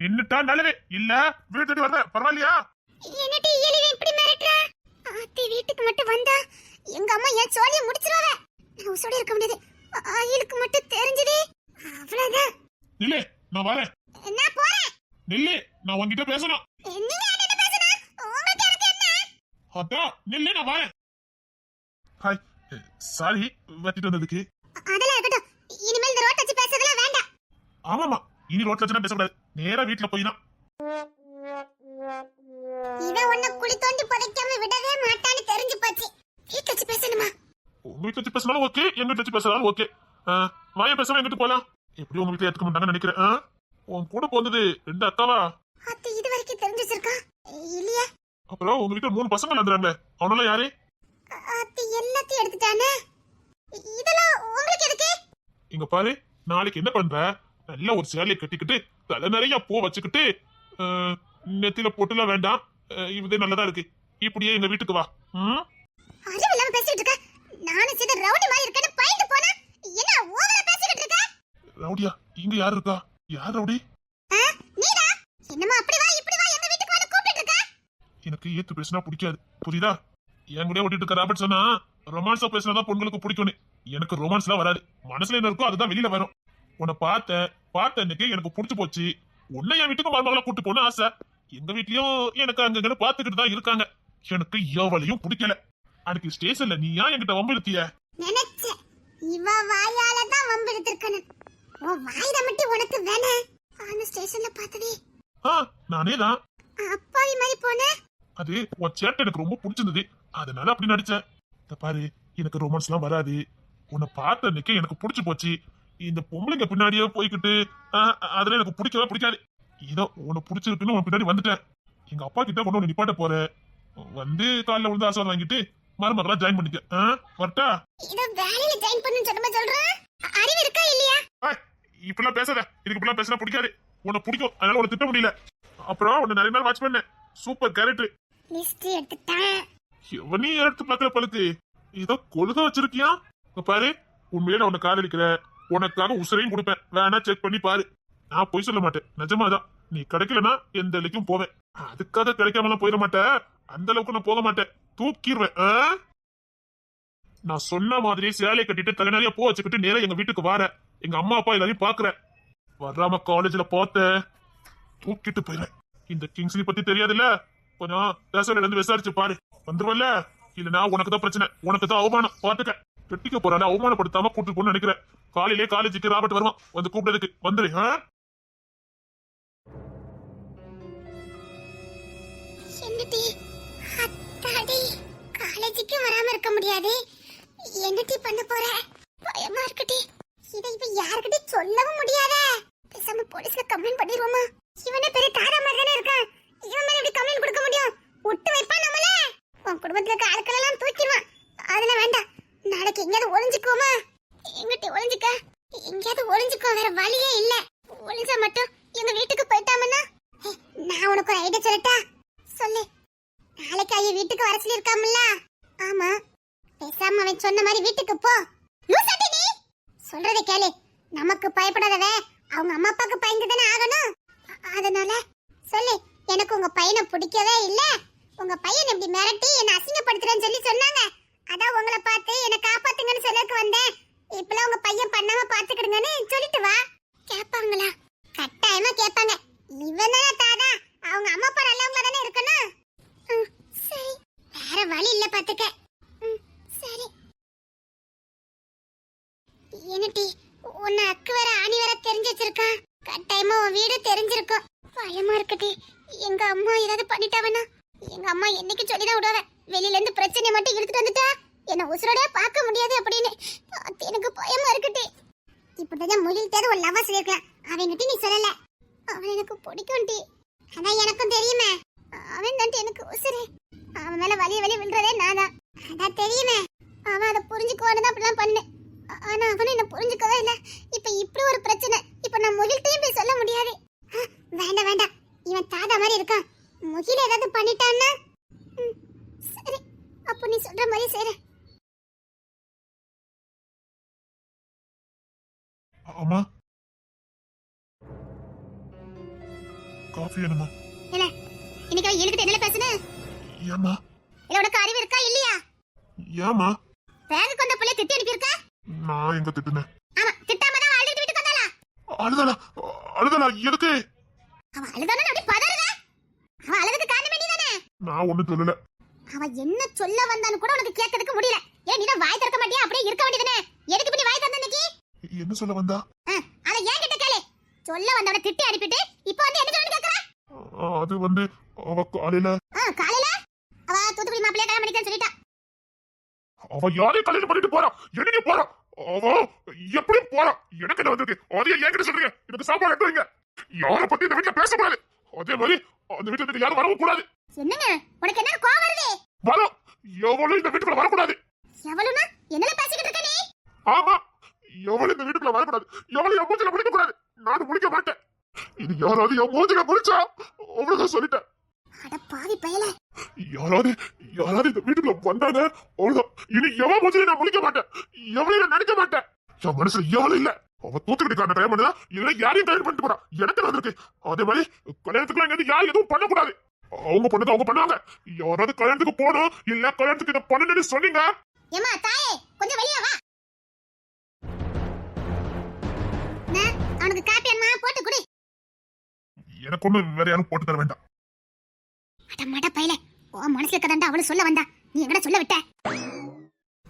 நின்னுட்டா நல்லது. இல்ல வீடு தேடி வர்ற பரவாயில்லையா? என்னடி இயலிவே இப்படி மிரட்டுற? ஆத்தி வீட்டுக்கு மட்டும் வந்தா எங்க அம்மா என் சோழிய முடிச்சிருவாவ. நான் உசோட இருக்க முடியாது ஆயிலுக்கு மட்டும் தெரிஞ்சது. அவ்வளவுதான். நில்லு நான் வரேன். நான் போறேன்? நில்லு நான் உன்கிட்ட பேசணும். நீங்க என்ன பேசணும்? உங்களுக்கு எனக்கு என்ன? அதான் நில்லு நான் வரேன். ஹாய் சாரி வட்டிட்டு வந்ததுக்கு. அதெல்லாம் இருக்கட்டும். இனிமேல் இந்த ரோட் வச்சு பேசுறதெல்லாம் வேண்டாம். ஆமாமா இனி ரோட்ல வச்சுனா பேசக்கூடாது. நேரா வீட்டுல போய் தான் இவன் உன்னை குழி தோண்டி புதைக்காம விடவே மாட்டான்னு தெரிஞ்சு போச்சு. வீட்டு வச்சு பேசணுமா? உங்க வீட்டுல வச்சு பேசினாலும் ஓகே எங்க வீட்டுல வச்சு பேசினாலும் ஓகே. வாய பேசாம எங்கிட்டு போலாம்? எப்படி உங்க வீட்டுல ஏத்துக்க மாட்டாங்கன்னு நினைக்கிறேன்? உன் கூட போனது ரெண்டு அக்காவா? அத்தை இது வரைக்கும் தெரிஞ்சு வச்சிருக்கான் இல்லையா? அப்புறம் உங்க வீட்டுல மூணு பசங்க வந்துடுறாங்களே அவனெல்லாம் யாரு? அத்தை எல்லாத்தையும் எடுத்துட்டானே? இதெல்லாம் உங்களுக்கு எதுக்கு? இங்க பாரு நாளைக்கு என்ன பண்ற? நல்ல ஒரு சேலையை கட்டிக்கிட்டு தலை நிறைய பூ வச்சுக்கிட்டு அஹ், நெத்தியில பொட்டுலாம் வேண்டாம். இதே நல்லதா இருக்கு. இப்படியே எங்க வீட்டுக்கு வா. ம்? அறிவு இல்லாம பேசிட்டு இருக்க. நானும் சின்ன ரவுடி மாதிரி இருக்கேன்னு பயந்து போனா என்ன ஓவரா பேசிக்கிட்டு இருக்க? ரவுடியா இங்க யாரு இருக்கா? யார் ரவுடி? ஆ, நீடா. என்னமா அப்படி வா இப்படி வா எங்க வீட்டுக்கு வந்து கூப்பிட்டு இருக்க? எனக்கு ஏத்து பேசினா பிடிக்காது. புரியுதா? என் கூட ஓட்டிட்டு இருக்க ராபர்ட் சொன்னா ரொமான்ஸா பேசினாதான் பொண்களுக்கு பிடிக்கும்னு. எனக்கு ரொமான்ஸ்லாம் வராது. மனசுல என்ன இருக்கோ அதுதான் வெளியில வரும். உன்னை பார்த்தேன் பார்த்த அன்னைக்கு எனக்கு பிடிச்சு போச்சு. உன்னை என் வீட்டுக்கு மருமகளா கூட்டு போன ஆசை. எங்க வீட்லயும் எனக்கு அங்க பார்த்துக்கிட்டு தான் இருக்காங்க. எனக்கு எவளையும் பிடிக்கல. அன்னைக்கு ஸ்டேஷன்ல நீ ஏன் என்கிட்ட வம்பிழுத்திய நினைச்சேன். இவ வாயால தான் வம்பு எடுத்திருக்கணும். உன் வாயில மட்டும் உனக்கு வேணா. அந்த ஸ்டேஷன்ல பார்த்ததே. ஆ நானே தான் அப்பாவி மாதிரி போன. அது உன் சேட்டை எனக்கு ரொம்ப பிடிச்சிருந்தது. அதனால அப்படி நடிச்சேன். பாரு எனக்கு ரொமான்ஸ்லாம் வராது. உன்னை பார்த்த அன்னைக்கு எனக்கு பிடிச்சு போச்சு. இந்த பொம்பளைங்க பின்னாடியே போய்கிட்டு அதுல எனக்கு பிடிக்கவே பிடிக்காது. இதோ உன்னை பிடிச்சிருக்குன்னு உன் பின்னாடி வந்துட்டேன். எங்க அப்பா கிட்ட கொண்டு வந்து நிப்பாட்ட போறேன் வந்து காலைல விழுந்து ஆசீர்வாதம் வாங்கிட்டு மருமகளா ஜாயின் பண்ணிக்க. வரட்டா? இத வேலையில ஜாயின் பண்ணு சொல்லுமா சொல்றேன் அறிவு இருக்கா இல்லையா? ஏய், இப்படிலாம் பேசாத. இதுக்கு இப்படிலாம் பேசினா பிடிக்காது. உன்னை பிடிக்கும். அதனால உன்னை திட்ட முடியல. அப்புறம் உன்னை நிறைய நாள் வாட்ச் பண்ணேன். சூப்பர் கேரக்டர் லிஸ்ட் எடுத்துட்டான். எவனையும் எடுத்து பாக்குற பழுக்கு ஏதோ கொழுக வச்சிருக்கியா? பாரு உண்மையிலே நான் உன்னை காதலிக்கிறேன். உனக்காக உசுரையும் கொடுப்பேன். வேணா செக் பண்ணி பாரு. நான் பொய் சொல்ல மாட்டேன். நிஜமாதான் நீ கிடைக்கலனா எந்த இலைக்கும் போவேன். அதுக்காக கிடைக்காமலாம் போயிட மாட்டேன் அந்த அளவுக்கு நான் போக மாட்டேன். தூக்கிடுவேன். ஆ? நான் சொன்ன மாதிரி சேலையை கட்டிட்டு தலை போ பூ வச்சுக்கிட்டு நேரம் எங்க வீட்டுக்கு வார. எங்க அம்மா அப்பா எல்லாரையும் பாக்குறேன் வராம காலேஜ்ல பார்த்த. தூக்கிட்டு போயிடுவேன். இந்த கிங்ஸ்லி பத்தி தெரியாதுல்ல? கொஞ்சம் பேசுறது இருந்து விசாரிச்சு பாரு. வந்துருவல்ல இல்லனா உனக்கு தான் பிரச்சனை. உனக்கு தான் அவமானம். பாத்துக்க. வெட்டிக்க போறால அவமானப்படுத்தாம கூட்டு போன்னு நினைக்கிறேன். காலையிலே காலேஜுக்கு ராபர்ட் வருவான். வந்து கூப்பிட்டதுக்கு வந்துரு காலேஜுக்கு வராம இருக்க முடியாது. என்னட்டி பண்ண போற? பயமா இருக்கட்டி இதை இப்ப யாருக்கிட்ட சொல்லவும் முடியாத. பேசாம போலீஸ்ல கம்ப்ளைண்ட் பண்ணிடுவோமா இவனே பெரிய தாரா மாதிரி தானே இருக்கான். இவன் மேல எப்படி கம்ப்ளைண்ட் கொடுக்க முடியும்? ஒட்டு வைப்பான் நம்மள. உன் குடும்பத்துல இருக்க ஆட்கள் எல்லாம் தூக்கிடுவான். அதெல்லாம் வேண்டாம். நாளைக்கு எங்கேயாவது ஒளிஞ்சுக்குவோமா? எங்கிட்ட ஒளிஞ்சுக்க. எங்கேயாவது ஒளிஞ்சுக்கோ வேற வழியே இல்ல. ஒளிஞ்சா மட்டும் எங்க வீட்டுக்கு போயிட்டாமன்னா? நான் உனக்கு ஒரு ஐடியா சொல்லட்டா? சொல்லு. நாளைக்கு ஐயா வீட்டுக்கு வர சொல்லிருக்காமல்ல ஆமா. பேசாம அவன் சொன்ன மாதிரி வீட்டுக்கு போ. லூசாட்டி நீ. சொல்றதை கேளு. நமக்கு பயப்படாதவ. அவங்க அம்மா அப்பாக்கு பயந்து தானே ஆகணும்? அதனால சொல்லு. எனக்கு உங்க பையனை பிடிக்கவே இல்ல. உங்க பையன் இப்படி மிரட்டி என்ன அசிங்கப்படுத்துறேன்னு சொல்லி சொன்னாங்க. அதான் உங்களை பார்த்து என்ன காப்பாத்துங்கன்னு சொல்லக்கு வந்தேன். இப்பெல்லாம் உங்க பையன் பண்ணாம பாத்துக்கிடுங்கன்னு சொல்லிட்டு வா. கேட்பாங்களா? கட்டாயமா கேட்பாங்க. இவன் தானே தாதா அவங்க அம்மா அப்பா நல்லவங்களா தானே இருக்கணும்? ம், சரி. வேற வழி இல்ல பாத்துக்க ம், சரி. என்னட்டி உன்னை அக்கு வேற ஆணி வேற தெரிஞ்சு வச்சிருக்கான். கட்டாயமா உன் வீடு தெரிஞ்சிருக்கும். பயமா இருக்குடி எங்க அம்மா ஏதாவது பண்ணிட்டாவனா எங்க அம்மா என்னைக்கு சொல்லிதான் விடுவேன் வெளியில இருந்து பிரச்சனை மட்டும் எடுத்துட்டு வந்துட்டா? என்ன உசுரோடய பார்க்க முடியாது அப்படின்னு. அது எனக்கு பயமா இருக்குடி. இப்படிதான் முகில்கிட்ட ஒரு லவ் சொல்லியிருக்கேன் அவன்கிட்ட நீ சொல்லல. அவன் எனக்கு பிடிக்கும் டி. அதான் எனக்கும் தெரியுமே. அவன் தான் எனக்கு உசுரு அவன் மேல வலி வலி விழுறதே நான் தான் அதான் தெரியுமே. அவன் அதை புரிஞ்சுக்குவான்னு தான் அப்படிலாம் பண்ணு ஆனா அவனும் என்ன புரிஞ்சுக்கவே இல்ல. இப்ப இப்படி ஒரு பிரச்சனை. இப்ப நான் முகில்கிட்டயும் போய் சொல்ல முடியாது. ஆ, வேண்டாம் வேண்டாம். இவன் தாதா மாதிரி இருக்கான். முகில ஏதாவது பண்ணிட்டான்னா அப்போ நீ சொல்ற மாதிரி செய்றேன். ஆமா காஃபி வேணுமா? இல்ல இன்னைக்கு என்கிட்ட என்ன பேசுன? ஏமா இல்ல உனக்கு அறிவு இருக்கா இல்லையா? ஏமா பேங்குக்கு வந்த பிள்ளை திட்டி அனுப்பியிருக்க? நான் எங்க திட்டுனேன்? ஆமா திட்டாம தான் அழுதுட்டு வீட்டுக்கு வந்தாளா? அழுதலா அழுதலா எதுக்கு? அவன் அழுதானே அப்படி பதறல அவன் அழுதுக்கு காரணமே நீதானே? நான் ஒண்ணும் சொல்லல. அவன் என்ன சொல்ல வந்தான்னு கூட உனக்கு கேட்கறதுக்கு முடியல. ஏன் நீ தான் வாய் திறக்க மாட்டியா? அப்படியே இருக்க வேண்டியதானே எதுக்கு இப்படி வாய் திறந்த இன்னைக்கு? என்ன சொல்ல வந்தா? அத ஏன் கிட்ட கேளு. சொல்ல வந்தவன திட்டி அனுப்பிட்டு இப்போ வந்து என்ன சொல்லி கேக்குற? அது வந்து அவ காலையில ஆ, காலையில? அவ தூத்துக்குடி மாப்பிள்ளைய கல்யாணம் பண்ணிட்டேன்னு சொல்லிட்டா. அவ யாரையும் கல்யாணம் பண்ணிட்டு போறா. என்னைக்கு போறா? அவ எப்படி போறா. எனக்கு என்ன வந்திருக்கு? அதையே என்கிட்ட சொல்றீங்க. எனக்கு சாப்பாடு எடுத்து வைங்க. யாரை பத்தி இந்த வீட்டுல பேசக்கூடாது. அதே மாதிரி அந்த வீட்டுல இருந்து யாரும் வரவும் கூடாது. என்னங்க? உனக்கு என்ன கோவம் வருது? வரும். எவளும் இந்த வீட்டுக்குள்ள வரக்கூடாது. எவ்வளவுனா என்னல பேசிக்கிட்டு இருக்க நீ? ஆமா. எவளும் இந்த வீட்டுக்குள்ள வரக்கூடாது. எவளும் என் மூஞ்சில முடிக்க கூடாது. நான் முடிக்க மாட்டேன். இது யாராவது என் மூஞ்சில முடிச்சா அவ்வளவுதான் சொல்லிட்டேன். அட பாவி பயல. யாராவது யாராவது இந்த வீட்டுக்குள்ள வந்தாங்க அவ்வளவுதான். இனி எவன் மூஞ்சில நான் முடிக்க மாட்டேன். நான் நினைக்க மாட்டேன். என் மனசுல எவளும் இல்ல. அவ தூத்துக்கிட்டு கல்யாணம் பண்ணா இல்ல யாரையும் கல்யாணம் பண்ணிட்டு போறா? எனக்கு வந்திருக்கு அதே மாதிரி கல்யாணத்துக்குலாம் இங்க இருந்து யாரும் எதுவும் பண்ணக்கூடாது. அவங்க பண்ணது அவங்க பண்ணாங்க யாராவது கல்யாணத்துக்கு போகணும் இல்ல கல்யாணத்துக்கு இதை பண்ணணும்னு சொன்னீங்க? ஏமா தாயே கொஞ்சம் வெளிய வா. அவனுக்கு காப்பி அண்ணா போட்டு குடி. எனக்கு ஒண்ணும் வேற யாரும் போட்டு தர வேண்டாம். அட மட பயல உன் மனசுல இருக்கதாண்டா அவளு சொல்ல வந்தா. நீ எங்கடா சொல்ல விட்ட?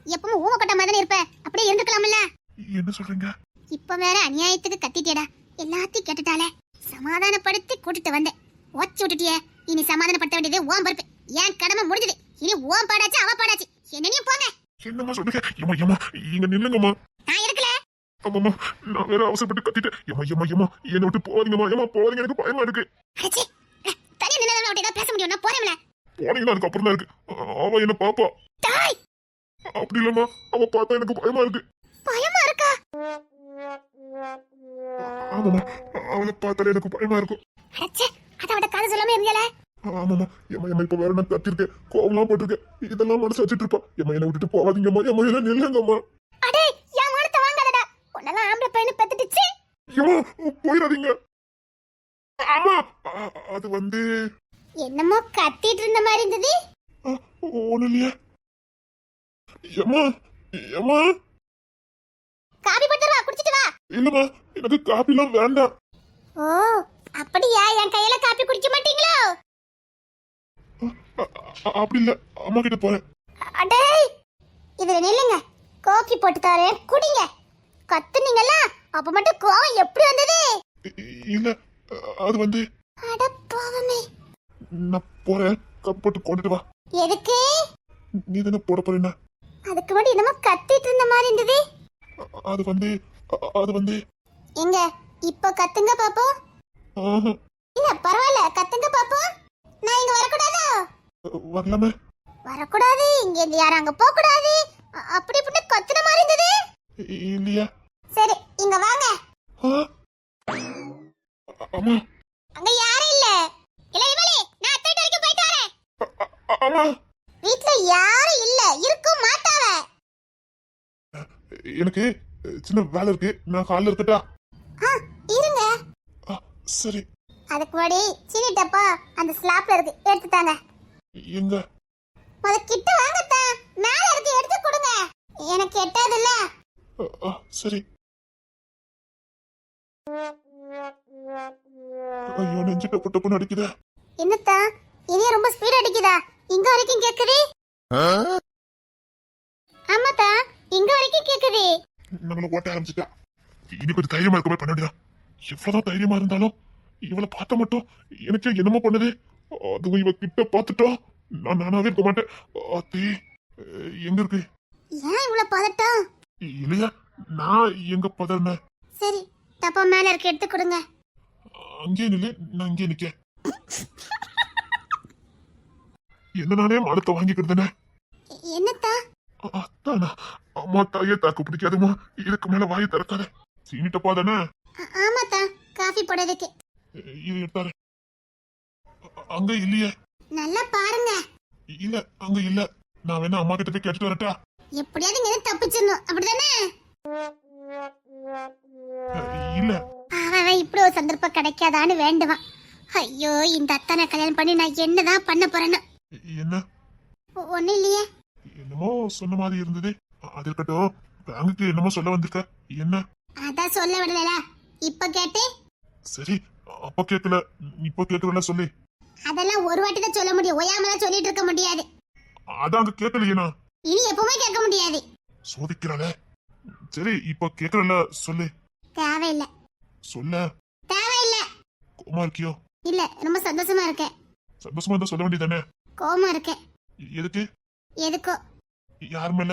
எப்பவும் ஊம கொட்ட மாதிரி இருப்ப. அப்படியே இருந்துக்கலாம்ல. என்ன சொல்றீங்க? இப்ப வேற அநியாயத்துக்கு கத்திட்டியடா. எல்லாத்தையும் கேட்டுட்டாலே. சமாதானப்படுத்தி கூட்டிட்டு வந்தேன். ஓச்சு விட்டுட்டியே. இனி சமாதானப்படுத்த வேண்டியது ஓன் பொறுப்பு. என் கடமை முடிஞ்சது? இனி ஓன் பாடாச்சு அவ பாடாச்சு. என்னனையும் போங்க. என்னம்மா சொல்றீங்க ஏமா ஏமா இங்க நில்லுங்கம்மா. நான் இருக்கல. ஆமாம்மா நான் வேற அவசரப்பட்டு கத்திட்டேன். ஏமா ஏமா ஏமா என்னை விட்டு போறீங்கம்மா ஏமா போறீங்க எனக்கு பயமா இருக்கு. அடச்சி. தனியா நின்று அவட்ட ஏதாவது பேச முடியும் நான் போறேன்ல போனீங்கன்னா அதுக்கு அப்புறம் தான் இருக்கு. அவ என்ன பாப்பா. தாய்! அப்படி இல்லம்மா. அவ பார்த்தா எனக்கு பயமா இருக்கு. பயமா ஆமாம்மா. அவளை பார்த்தாலே எனக்கு பயமா இருக்கும். அத அவட்ட காது சொல்லாம இருங்கல ஆமாம்மா. ஏமா ஏமா இப்ப வேற நான் கத்திருக்கேன் கோவம்லாம் போட்டிருக்கேன். இதெல்லாம் மனசு வச்சுட்டு இருப்பா. ஏமா என்னை விட்டுட்டு போகாதீங்கம்மா. ஏமா என்ன நில்லுங்கம்மா. அடே என் மானத்தை வாங்காதடா. உன்னெல்லாம் ஆம்பளை பையனு பெத்துட்டுச்சு. போயிடாதீங்க. ஆமா அது வந்து என்னமோ கத்திட்டு இருந்த மாதிரி இருந்தது. ஒண்ணு இல்லையா. ஏமா ஏமா காபி போட்டு வா குடிச்சிட்டு வா. இல்லம்மா எனக்கு காப்பிலாம் வேண்டாம். ஓ அப்படியா? என் கையில காப்பி குடிக்க மாட்டீங்களோ? அப்படி இல்ல அம்மா கிட்ட போறேன். அடே இதுல நில்லுங்க. கோக்கி போட்டு தரேன் குடிங்க. கத்துனீங்கல்ல அப்ப மட்டும் கோவம் எப்படி வந்தது? இல்ல அது வந்து அட பாவமே. நான் போறேன் கப் போட்டு கொண்டுட்டு வா. எதுக்கு? நீ தானே போட போறேன்னா. அதுக்கு முன்னாடி என்னமோ கத்திட்டு இருந்த மாதிரி இருந்தது. அது வந்து அது வந்து எங்க இப்ப கத்துங்க பாப்போம் இல்ல பரவாயில்ல கத்துங்க பாப்போம் நான் இங்க வரக்கூடாதோ? வரலாமே. வரக்கூடாது இங்க இருந்து யாரும் அங்க போக கூடாது அப்படி இப்படி கத்துன மாதிரி இருந்தது. இல்லையா சரி இங்க வாங்க ஆ? அ- அம்மா அங்க யாரும் இல்ல இல்ல இவளே நான் அத்தை வீட்டு வரைக்கும் போயிட்டு வரேன் அ- அ- அம்மா வீட்ல யாரும் இல்ல இருக்கும் மாட்டாவ எனக்கு சின்ன வேலை இருக்கு. நான் காலைல இருக்கட்டா? ஆ, இருங்க. ஆ, சரி. அதுக்கு முன்னாடி சீனி டப்பா அந்த ஸ்லாப்ல இருக்கு எடுத்துட்டாங்க எங்க? முத கிட்ட வாங்கத்தா மேல இருக்கு. எடுத்து கொடுங்க. எனக்கு எட்டாது இல்ல அ, சரி. ஐயோ நெஞ்சு டப்பு டப்புன்னு அடிக்குதே. என்னத்தா? இனிய ரொம்ப ஸ்பீட் அடிக்குதா? இங்க வரைக்கும் கேக்குது? ஆமாத்தா இங்க வரைக்கும் கேக்குது. நம்மள ஓட்ட ஆரம்பிச்சிட்டா. இனி கொஞ்சம் தைரியமா இருக்க மாதிரி பண்ண வேண்டியதான் எவ்வளவுதான் தைரியமா இருந்தாலும் இவளை பார்த்த மட்டும் எனக்கு என்னமோ பண்ணுது. அதுவும் இவ கிட்ட பார்த்துட்டோம் நான் நானாவே இருக்க மாட்டேன். அத்தி எங்க இருக்கு? ஏன் இவ்வளவு பதட்டம் இல்லையா நான் எங்க பதறன? சரி டப்பா மேல இருக்கு எடுத்து கொடுங்க. அங்கேயே நில்லு நான் அங்கேயே நிக்கேன். என்ன நானே மானத்தை வாங்கிக்கிட்டேனே என்னத்தா? அத்தானா அம்மா தாயே தாக்கு பிடிக்காதுமா இதுக்கு மேல வாயை திறக்காத. சீனிட்டப்பா தானே? ஆமாத்தா. காஃபி போடுறதுக்கு. இது எடுத்தாரு. அங்க இல்லையே. நல்லா பாருங்க. இல்ல அங்க இல்ல. நான் வேணா அம்மா கிட்ட போய் கேட்டுட்டு வரட்டா? எப்படியாவது இங்க தப்பிச்சிடணும். அப்படிதானே? இல்ல. அவன் இப்படி ஒரு சந்தர்ப்பம் கிடைக்காதான்னு வேண்டுவான் ஐயோ இந்த அத்தனை கல்யாணம் பண்ணி நான் என்னதான் பண்ண போறேன்னு என்ன? ஒண்ணு இல்லையே. என்னமோ சொன்ன மாதிரி இருந்தது. அது இருக்கட்டும். பேங்குக்கு என்னமோ சொல்ல வந்திருக்க. என்ன? அதான் சொல்ல விடல இப்ப கேட்டு? சரி அப்ப கேட்கல இப்ப கேட்கல சொல்லி. அதெல்லாம் ஒரு வாட்டி தான் சொல்ல முடியும். ஒயாமலாம் சொல்லிட்டு இருக்க முடியாது. அதான் அங்க கேட்கலையேனா இனி எப்பவுமே கேட்க முடியாது. சோதிக்கிறாளே. சரி இப்ப கேட்கறல சொல்லு. தேவையில்லை. சொல்ல. தேவையில்லை. கோமா இருக்கியோ? இல்ல ரொம்ப சந்தோஷமா இருக்கேன் சந்தோஷமா இருந்தா சொல்ல வேண்டியதானே கோவமா இருக்கேன் எதுக்கு? எதுக்கோ? யார் மேல?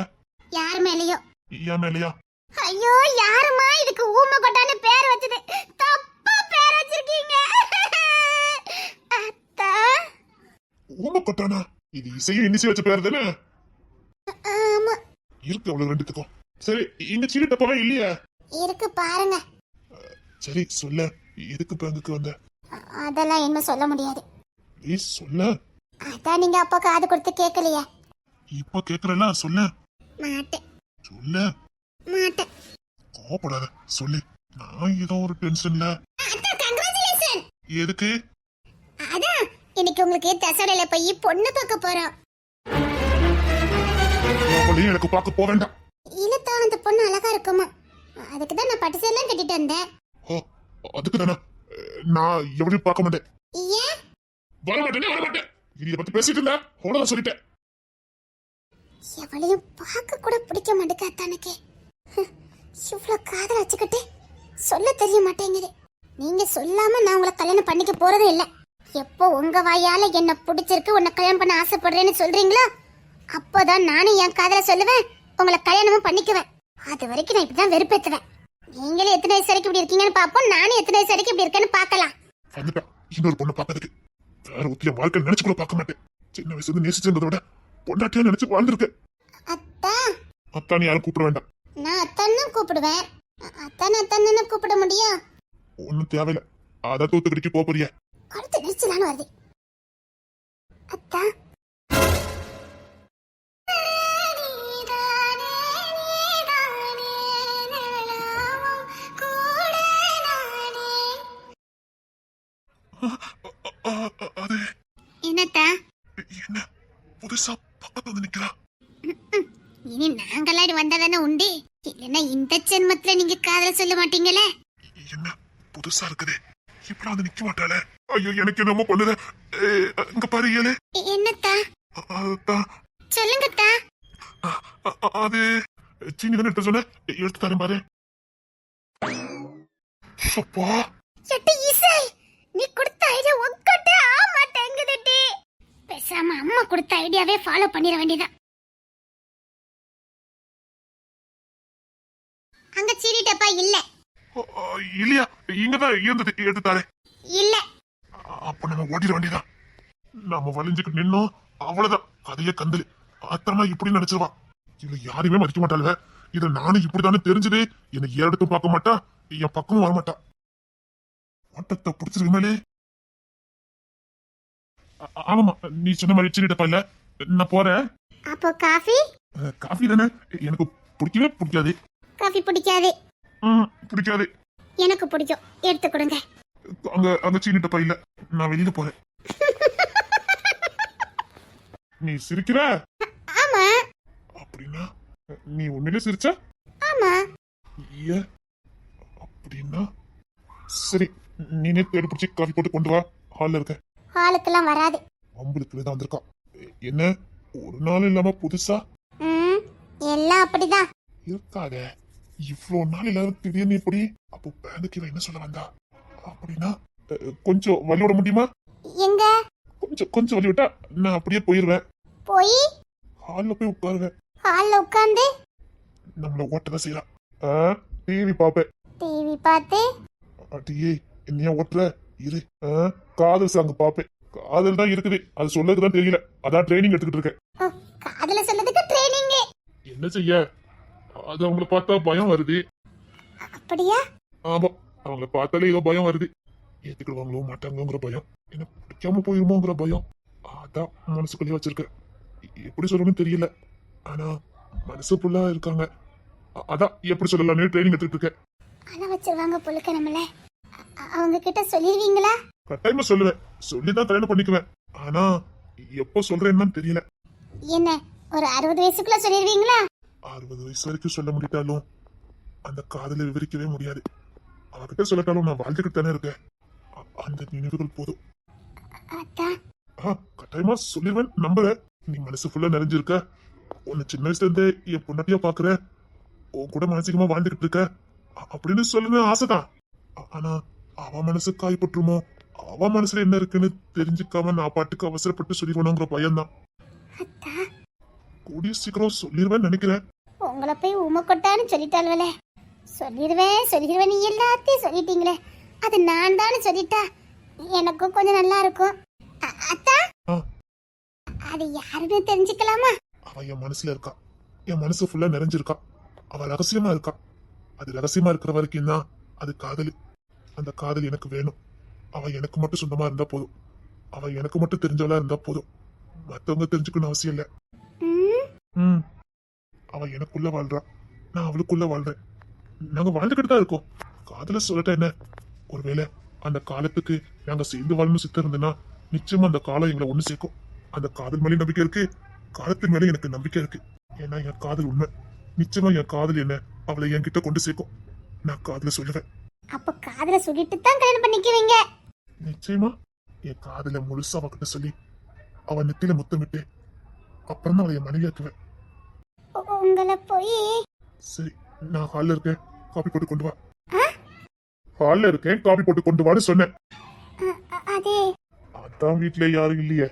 யார் மேலயோ? ஏன் மேலயா? ஐயோ யாருமா இதுக்கு ஊமை கொட்டான்னு பேர் வச்சது. தப்பா பேர் வச்சிருக்கீங்க. அத்தா. ஊம கொட்டானா இது இசையும் இனிசி வச்ச பேர் தானே? ஆமா. இருக்கு அவ்வளவு ரெண்டுத்துக்கும். சரி இங்க சீட்டு டப்பாவே இல்லையா? இருக்கு பாருங்க. சரி சொல்ல. எதுக்கு பேங்குக்கு வந்த? அதெல்லாம் என்ன சொல்ல முடியாது. ப்ளீஸ் சொல்ல. அதான் நீங்க அப்பா காது கொடுத்து கேட்கலையே. இப்ப கேக்குறல சொல்ல. மாட்டேன். சொல்ல. மாட்டேன். கோபப்படாத சொல்லு. நான் ஏதோ ஒரு டென்ஷன்ல எதுக்கு? அதான். இன்னைக்கு உங்களுக்கு தசரையில போய் பொண்ணு பார்க்க போறோம். அவளையும் எனக்கு பார்க்க போக வேண்டாம். இல்லத்தா அந்த பொண்ணு அழகா இருக்குமா? அதுக்கு தான் நான் பட்டு சேலாம் கட்டிட்டு வந்தேன். ஓ அதுக்கு தானே? நான் எவளையும் பார்க்க மாட்டேன். ஏன்? வர மாட்டேனே வர மாட்டேன் இதை பத்தி பேசிட்டு இருந்தா அவ்வளவுதான் சொல்லிட்டேன். எவளையும் பார்க்க கூட பிடிக்க மாட்டேங்க அத்தானுக்கு. இவ்வளோ காதல் வச்சுக்கிட்டு சொல்ல தெரிய மாட்டேங்குது. நீங்க சொல்லாம நான் உங்களை கல்யாணம் பண்ணிக்க போறதும் இல்லை. எப்போ உங்க வாயால என்ன பிடிச்சிருக்கு உன்னை கல்யாணம் பண்ண ஆசைப்படுறேன்னு சொல்றீங்களோ அப்போதான் நானும் என் காதல சொல்லுவேன் உங்களை கல்யாணமும் பண்ணிக்குவேன். அது வரைக்கும் நான் இப்படிதான் வெறுப்பேத்துவேன். நீங்களே எத்தனை வயசு வரைக்கும் இப்படி இருக்கீங்கன்னு பார்ப்போம் நானும் எத்தனை வயசு வரைக்கும் இப்படி இருக்கேன்னு பார்க்கலாம். இன்னொரு பொண்ணை பார்க்கறதுக்கு. வேற ஒத்திய வாழ்க்கை நினைச்சு கூட பார்க்க மாட்டேன். சின்ன வயசுல இருந்து பொண்டாட்டியா நினைச்சு வாழ்ந்திருக்கேன் அத்தா அத்தானி யாரும் கூப்பிட வேண்டாம் நான் அத்தான் தான் கூப்பிடுவேன் அத்தான் அத்தான் தானே கூப்பிட முடியும் ஒன்னும் தேவையில்ல அதான் தூத்துக்கடிக்கு போக போறிய கழுத்து நெரிச்சலான்னு வருது அத்தா அது என்னத்தா என்ன புதுசா வந்து நிக்கிறா. இனி நாங்களாடி வந்தாதானே உண்டு? இல்லைன்னா இந்த ஜென்மத்துல நீங்க காதல் சொல்ல மாட்டீங்களே? என்ன புதுசா இருக்குதே. இப்படி வந்து நிக்க மாட்டாளே. ஐயோ எனக்கு என்னமோ பண்ணுத. இங்க பாரு ஏழு என்னத்தா? சொல்லுங்கத்தா. அது சீனி தானே எடுத்து சொன்ன? எடுத்து தரேன் பாரு. அப்பா எட்டு இசை! நீ கொடுத்த ஐடியா ஒக்கட்டே ஆ மாட்டேங்குதுடி பேசாம அம்மா கொடுத்த ஐடியாவே ஃபாலோ பண்ணிட வேண்டியதான் அங்க சீரி டப்பா இல்ல. இல்லையா? இங்கதான் இருந்தது எடுத்து தரேன். இல்ல. அப்ப நம்ம ஓடிட வேண்டியதான் நம்ம வலிஞ்சுக்கிட்டு நின்னோம் அவ்வளவுதான். கதைய கந்தலு. அத்தனை இப்படி நினைச்சிருவா இவ யாரையுமே மதிக்க மாட்டாளுவ. இத நானும் இப்படித்தானே தெரிஞ்சது. என்னை ஏறெடுத்தும் பார்க்க மாட்டா என் பக்கமும் வர மாட்டா ஓட்டத்தை பிடிச்சிருக்கே ஆமாமா நீ சொன்ன மாதிரி சின்னிட்டப்பா இல்ல. நான் போறேன். அப்போ காஃபி? காஃபி தானே? எனக்கு பிடிக்கவே பிடிக்காது. காஃபி பிடிக்காது. ம், பிடிக்காது. எனக்கு பிடிக்கும். எடுத்து கொடுங்க. அங்க அங்க சீனிட்டப்பா இல்ல. நான் வெளியில போறேன். நீ சிரிக்கிற? ஆமா. அப்படின்னா நீ உண்மையிலே சிரிச்சா? ஆமா. ஏ அப்படின்னா சரி நீனே தேடி பிடிச்சி காஃபி போட்டு கொண்டு வா. ஹால்ல இருக்க. ஹாலுக்கெல்லாம் வராது. அம்பளுக்கு தான் வந்திருக்கா என்ன ஒரு நாள் இல்லாம புதுசா? ம் எல்லாம் அப்படிதான். இருக்காத. இவ்வளோ நாள் எல்லாரும் திடீர்னு இப்படி? அப்போ இவ என்ன சொல்ல வந்தா? அப்படின்னா கொஞ்சம் வழி விட முடியுமா? எங்க? கொஞ்சம் கொஞ்சம் வழி விட்டா நான் அப்படியே போயிருவேன். போய்? ஹால்ல போய் உட்காருவேன். ஹால்ல உட்காந்து நம்மள ஓட்டதான் செய்யலாம் டிவி பாப்பேன் டிவி பார்த்து? அடியே என்னையா ஓட்டுற? இரு. ஆ, காதல் சாங் பாப்பேன் காதல் தான் இருக்குது. அது சொல்லதுக்கு தான் தெரியல. அதான் ட்ரைனிங் எடுத்துக்கிட்டு இருக்கேன். காதுல சொல்லதுக்கு ட்ரைனிங் என்ன செய்ய? அது அவங்கள பார்த்தா பயம் வருது. அப்படியா? ஆமா அவங்கள பார்த்தாலே ஏதோ பயம் வருது. ஏத்துக்கிடுவாங்களோ மாட்டாங்களோங்கிற பயம். என்ன பிடிக்காம போயிருமோங்கிற பயம். அதான் மனசுக்குள்ளேயே வச்சிருக்கேன். எப்படி சொல்லணும்னு தெரியல. ஆனா மனசு ஃபுல்லா இருக்காங்க. அதான் எப்படி சொல்லலாம்னு ட்ரைனிங் எடுத்துக்கிட்டு இருக்கேன். அழ வச்சிருவாங்க புழுக்க நம்மள. அவங்க கிட்ட சொல்லிடுவீங்களா கட்டாயமா சொல்லுவேன். சொல்லிதான் கல்யாணம் பண்ணிக்குவேன். ஆனா எப்போ சொல்றேன்னு தெரியல. என்ன ஒரு அறுபது வயசுக்குள்ள சொல்லிடுவீங்களா அறுபது வயசு வரைக்கும் சொல்ல முடியாட்டாலும் அந்த காதலை விவரிக்கவே முடியாது. அவகிட்ட சொல்லட்டாலும் நான் வாழ்ந்துகிட்டு தானே இருக்கேன். அந்த நினைவுகள் போதும். கட்டாயமா சொல்லிடுவேன் நம்புறேன். நீ மனசு ஃபுல்லா நிறைஞ்சிருக்க. உன்னை சின்ன வயசுல இருந்தே என் பொண்டாட்டியா பாக்குற உன் கூட மானசீகமா வாழ்ந்துகிட்டு இருக்க. அப்படின்னு சொல்லணும் ஆசைதான். ஆனா அவ மனசு காயப்பட்டுருமோ? அவ மனசுல என்ன இருக்குன்னு தெரிஞ்சுக்காம நான் பாட்டுக்கு அவசரப்பட்டு சொல்லிடுவேணுங்கிற பயம்தான். கூடிய சீக்கிரம் சொல்லிடுவேன்னு நினைக்கிறேன். உங்களை போய் உமக்கொட்டான்னு சொல்லிட்டாள்வலே சொல்லிடுவேன் சொல்லிடுவேன் நீ எல்லாத்தையும் சொல்லிட்டீங்களே. அது நான் தானே சொல்லிட்டா எனக்கும் கொஞ்சம் நல்லா இருக்கும். அத்தா. அது யாருன்னு தெரிஞ்சுக்கலாமா? அவ என் மனசுல இருக்கா. என் மனசு ஃபுல்லா நிறைஞ்சிருக்கா. அவ ரகசியமா இருக்கா. அது ரகசியமா இருக்கிற வரைக்கும் தான் அது காதல். அந்த காதல் எனக்கு வேணும். அவ எனக்கு மட்டும் சொந்தமா இருந்தா போதும். அவ எனக்கு மட்டும் தெரிஞ்சவளா இருந்தா போதும். மத்தவங்க தெரிஞ்சுக்கணும் அவசியம் இல்ல. ம். அவ எனக்குள்ள வாழ்றா. நான் அவளுக்குள்ள வாழ்றேன். நாங்க வாழ்ந்துகிட்டு தான் இருக்கோம். காதல சொல்லட்ட என்ன? ஒருவேளை அந்த காலத்துக்கு நாங்க சேர்ந்து வாழணும் சித்தம் இருந்ததுன்னா நிச்சயமா அந்த காலம் எங்களை ஒண்ணு சேர்க்கும். அந்த காதல் மேலே நம்பிக்கை இருக்கு. காலத்தின் மேலே எனக்கு நம்பிக்கை இருக்கு. ஏன்னா என் காதல் உண்மை. நிச்சயமா என் காதல் என்ன அவளை என்கிட்ட கொண்டு சேர்க்கும். நான் காதல சொல்லுவேன். அப்ப காதல சொல்லிட்டு தான் கல்யாணம் பண்ணிக்குவீங்க நிச்சயமா. என் காதல முழுசா அவகிட்ட சொல்லி அவ நெத்தியில முத்தமிட்டு அப்புறம் தான் அவளை மனைவியாக்குவேன். உங்களை போய் சரி நான் ஹால்ல இருக்கேன். காபி போட்டு கொண்டு வா? ஹால்ல இருக்கேன் காபி போட்டு கொண்டு வான்னு சொன்னேன். அதான் வீட்ல யாரும் இல்லையே.